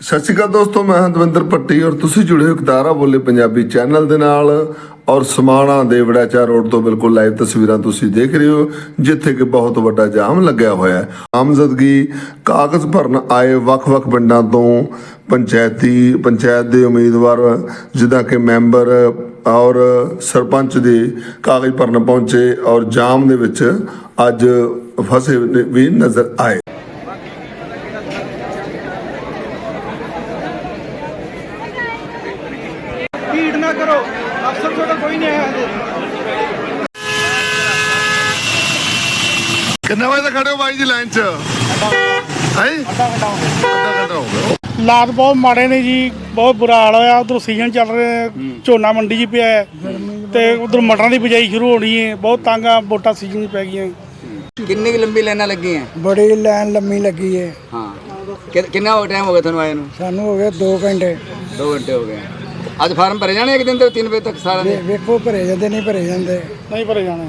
ਸਤਿ ਸ਼੍ਰੀ ਅਕਾਲ ਦੋਸਤੋ, ਮੈਂ ਹਾਂ ਦਵਿੰਦਰ ਭੱਟੀ ਔਰ ਤੁਸੀਂ ਜੁੜੇ ਹੋ ਕਿਤਾਰਾ ਬੋਲੇ ਪੰਜਾਬੀ ਚੈਨਲ ਦੇ ਨਾਲ ਔਰ ਸਮਾਣਾ ਦੇ ਦੇਵੜਾਚਾ ਰੋਡ ਤੋਂ ਬਿਲਕੁਲ ਲਾਈਵ ਤਸਵੀਰਾਂ ਤੁਸੀਂ ਦੇਖ ਰਹੇ ਹੋ, ਜਿੱਥੇ ਕਿ ਬਹੁਤ ਵੱਡਾ ਜਾਮ ਲੱਗਿਆ ਹੋਇਆ ਹੈ। ਆਮਜ਼ਦਗੀ ਕਾਗਜ਼ ਭਰਨ ਆਏ ਵੱਖ-ਵੱਖ ਪਿੰਡਾਂ ਤੋਂ ਪੰਚਾਇਤੀ, ਪੰਚਾਇਤ ਦੇ ਉਮੀਦਵਾਰ, ਜਿੱਦਾਂ ਕਿ ਮੈਂਬਰ ਔਰ ਸਰਪੰਚ ਦੇ ਕਾਗਜ਼ ਭਰਨ ਪਹੁੰਚੇ ਔਰ ਜਾਮ ਦੇ ਵਿੱਚ ਅੱਜ ਫਸੇ ਵੀ ਨਜ਼ਰ ਆਏ। ਭੀੜ ਨਾ ਕਰੋ। ਅਫਸਰ ਤੁਹਾਡਾ ਕੋਈ ਨਹੀਂ ਆਇਆ ਹਜੇ। ਕਿੰਨੇ ਵਜੇ ਤੱਕ ਖੜੇ ਹੋ ਬਾਈ ਜੀ ਲਾਈਨ 'ਚ? ਹੈ? ਅੱਧਾ ਘੰਟਾ ਹੋ ਗਿਆ ਬਹੁਤ ਮਾੜੇ ਨੇ ਜੀ ਬਹੁਤ ਬੁਰਾ ਹਾਲ ਹੋਇਆ। ਉਧਰ ਸੀਜ਼ਨ ਚੱਲ ਰਿਹਾ ਹੈ, ਝੋਨਾ ਮੰਡੀ 'ਚ ਪਿਆ ਹੈ। ਤੇ ਉਧਰ ਮਟਰਾਂ ਦੀ ਬਿਜਾਈ ਸ਼ੁਰੂ ਹੋਣੀ ਹੈ। ਬਹੁਤ ਤੰਗ ਆ ਵੋਟਾਂ ਸੀਜ਼ਨ 'ਚ ਪੈ ਗਈਆਂ। ਕਿੰਨੀ ਕੁ ਲੰਬੀ ਲਾਈਨਾਂ ਲੱਗੀਆਂ? ਬੜੀ ਲਾਈਨ ਲੰਮੀ ਲੱਗੀ ਏ ਹਾਂ। ਕਿ- ਕਿੰਨਾ ਹੋ ਟਾਈਮ ਹੋ ਗਿਆ ਤੁਹਾਨੂੰ ਆਏ ਨੂੰ? ਸਾਨੂੰ ਹੋ ਗਏ 2 ਘੰਟੇ। 2 ਘੰਟੇ ਹੋ ਗਏ। ਅੱਜ ਫਾਰਮ ਭਰੇ ਜਾਣੇ ਇੱਕ ਦਿਨ ਤੇ 3 ਵਜੇ ਤੱਕ ਸਾਰਾ ਵੇ- ਦਿਨ ਵੇਖੋ ਭਰੇ ਜਾਂਦੇ ਨਹੀਂ ਭਰੇ ਜਾਂਦੇ। ਨਹੀਂ ਭਰੇ ਜਾਣੇ।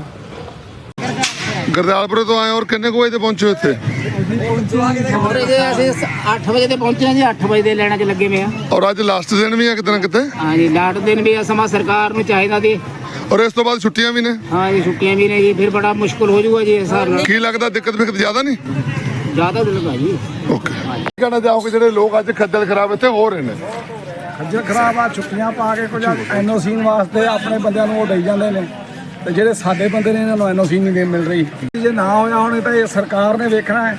ਗਰਦਾਲਪੁਰ ਤੋਂ ਆਏ ਔਰ ਕਿੰਨੇ ਕੁ ਵਜੇ ਤੇ ਪਹੁੰਚੇ ਹੋ ਇੱਥੇ? ਹੋਰੇ ਜੇ ਅਸੀਂ 8 ਵਜੇ ਤੇ ਪਹੁੰਚੇ ਹਾਂ ਜੀ 8 ਵਜੇ ਦੇ ਲੈਣਾ ਚ ਲੱਗੇ ਹੋਏ ਆ ਔਰ ਅੱਜ ਲਾਸਟ ਦਿਨ ਵੀ ਆ ਕਿਤੇ ਨਾ ਕਿਤੇ? ਹਾਂਜੀ ਲਾਟ ਦਿਨ ਵੀ ਆ ਸਮਾਂ ਸਰਕਾਰ ਨੂੰ ਚਾਹੀਦਾ ਦੀ ਔਰ ਇਸ ਤੋਂ ਬਾਅਦ ਛੁੱਟੀਆਂ ਵੀ ਨੇ? ਹਾਂ ਇਹ ਛੁੱਟੀਆਂ ਵੀ ਨੇ ਜੀ ਫਿਰ ਬੜਾ ਮੁਸ਼ਕਲ ਹੋ ਜਾਊਗਾ ਜੀ ਇਸ ਹਿਸਾਬ ਨਾਲ। ਕੀ ਲੱਗਦਾ ਦਿੱਕਤ ਫਿਕਤ ਜ਼ਿਆਦਾ ਨਹੀਂ? ਜ਼ਿਆਦਾ ਦਿਨ ਦਾ ਜੀ। ਓਕੇ ਕਹਿਣਾ ਚਾਹੋਗੇ ਜਿਹੜੇ ਲੋਕ ਅੱਜ ਖੱਜਲ ਖਰਾਬ ਇੱਥੇ ਹੋ ਰਹੇ ਨੇ? ਖੱਜਲ ਖਰਾਬ ਆ ਛੁੱਟੀਆਂ ਪਾ ਕੇ ਕੁਝ ਐਨਓਸੀ ਵਾਸਤੇ ਆਪਣੇ ਬੰਦਿਆਂ ਨੂੰ ਉਹ ਦੇਈ ਜਾਂਦੇ ਨੇ। ਤੇ ਜਿਹੜੇ ਸਾਡੇ ਬੰਦੇ ਨੇ ਇਹਨਾਂ ਨੂੰ ਐਨਓਸੀ ਨਹੀਂ ਮਿਲ ਰਹੀ। ਜੇ ਨਾ ਹੋਇਆ ਹੁਣ ਤਾਂ ਇਹ ਸਰਕਾਰ ਨੇ ਵੇਖਣਾ ਹੈ।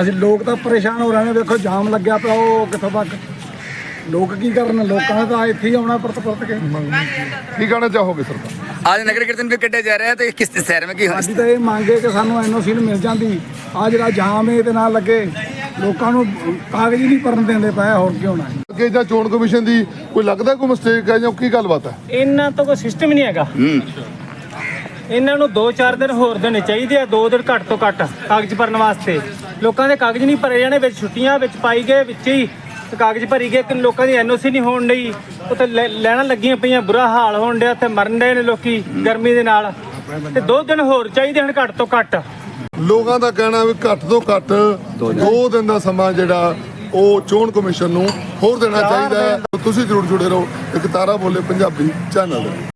ਅਸੀਂ ਲੋਕ ਤਾਂ ਪਰੇਸ਼ਾਨ ਹੋ ਰਹੇ ਨੇ ਵੇਖੋ ਜਾਮ ਲੱਗਿਆ ਪਿਆ ਉਹ ਕਿੱਥੋਂ ਤੱਕ। ਲੋਕ ਕੀ ਕਰਨ ਲੋਕਾਂ ਨੇ ਤਾਂ ਇੱਥੇ ਹੀ ਆਉਣਾ ਪਰਤ ਪਰਤ ਕੇ। ਕੀ ਕਹਿਣਾ ਚਾਹੋਗੇ ਸਰਕਾਰ ਅੱਜ ਨਗਰ ਕੀਰਤਨ ਵੀ ਕੱਢਿਆ ਜਾ ਰਿਹਾ ਤੇ ਕਿਸ ਸ਼ਹਿਰ ਵਿੱਚ ਕੀ ਹੋਣਾ ਸਾਡੀ ਤਾਂ ਇਹ ਮੰਗ ਹੈ ਕਿ ਸਾਨੂੰ ਐਨਓਸੀ ਮਿਲ ਜਾਂਦੀ। ਆ ਜਿਹੜਾ ਜਾਮ ਹੈ ਇਹਦੇ ਨਾਲ ਲੱਗੇ। ਲੋਕਾਂ ਨੂੰ ਕਾਗਜ਼ ਨਹੀਂ ਭਰਨ ਦਿੰਦੇ ਪਏ ਹੋਰ ਕੀ ਹੋਣਾ। ਹੈ ਅੱਗੇ ਜਾਂ ਚੋਣ ਕਮਿਸ਼ਨ ਦੀ ਕੋਈ ਲੱਗਦਾ ਕੋਈ ਮਿਸਟੇਕ ਹੈ ਜਾਂ ਕੀ ਗੱਲਬਾਤ ਹੈ? ਇਹਨਾਂ ਤੋਂ ਕੋਈ ਸਿਸਟਮ ਨਹੀਂ ਹੈਗਾ। ਇਹਨਾਂ ਨੂੰ 2-4 ਦਿਨ ਹੋਰ ਦੇਣੇ ਚਾਹੀਦੇ ਆ 2 ਦਿਨ ਘੱਟ ਤੋਂ ਘੱਟ ਕਾਗਜ਼ ਭਰਨ ਵਾਸਤੇ। ਲੋਕਾਂ ਦੇ ਕਾਗਜ਼ ਨਹੀਂ ਭਰੇ ਜਾਣੇ ਵਿੱਚ ਛੁੱਟੀਆਂ ਵਿੱਚ ਪਾਈ ਗਏ ਵਿੱਚ ਹੀ ਕਾਗਜ਼ ਭਰੀ ਗਏ ਕਿ ਲੋਕਾਂ ਦੀ ਐਨਓਸੀ ਨਹੀਂ ਹੋਣ ਡਈ। ਉੱਥੇ ਲੈ- ਲੈਣਾ ਲੱਗੀਆਂ ਪਈਆਂ ਬੁਰਾ ਹਾਲ ਹੋਣ ਡਿਆ ਤੇ ਮਰਨ ਡਏ ਨੇ ਲੋਕੀ ਗਰਮੀ ਦੇ ਨਾਲ। ਤੇ 2 ਦਿਨ ਹੋਰ ਚਾਹੀਦੇ ਹਨ ਘੱਟ ਤੋਂ ਘੱਟ। ਲੋਕਾਂ ਦਾ ਕਹਿਣਾ ਵੀ ਘੱਟ ਤੋਂ ਘੱਟ 2 ਦਿਨ। ਦਾ ਸਮਾਂ ਜਿਹੜਾ ਉਹ ਚੋਣ ਕਮਿਸ਼ਨ ਨੂੰ ਹੋਰ ਦੇਣਾ ਚਾਹੀਦਾ ਹੈ। ਤੁਸੀਂ ਜ਼ਰੂਰ ਜੁੜੇ ਰਹੋ। ਇੱਕ ਤਾਰਾ ਬੋਲੇ ਪੰਜਾਬੀ ਚੈਨਲ ਦੇ।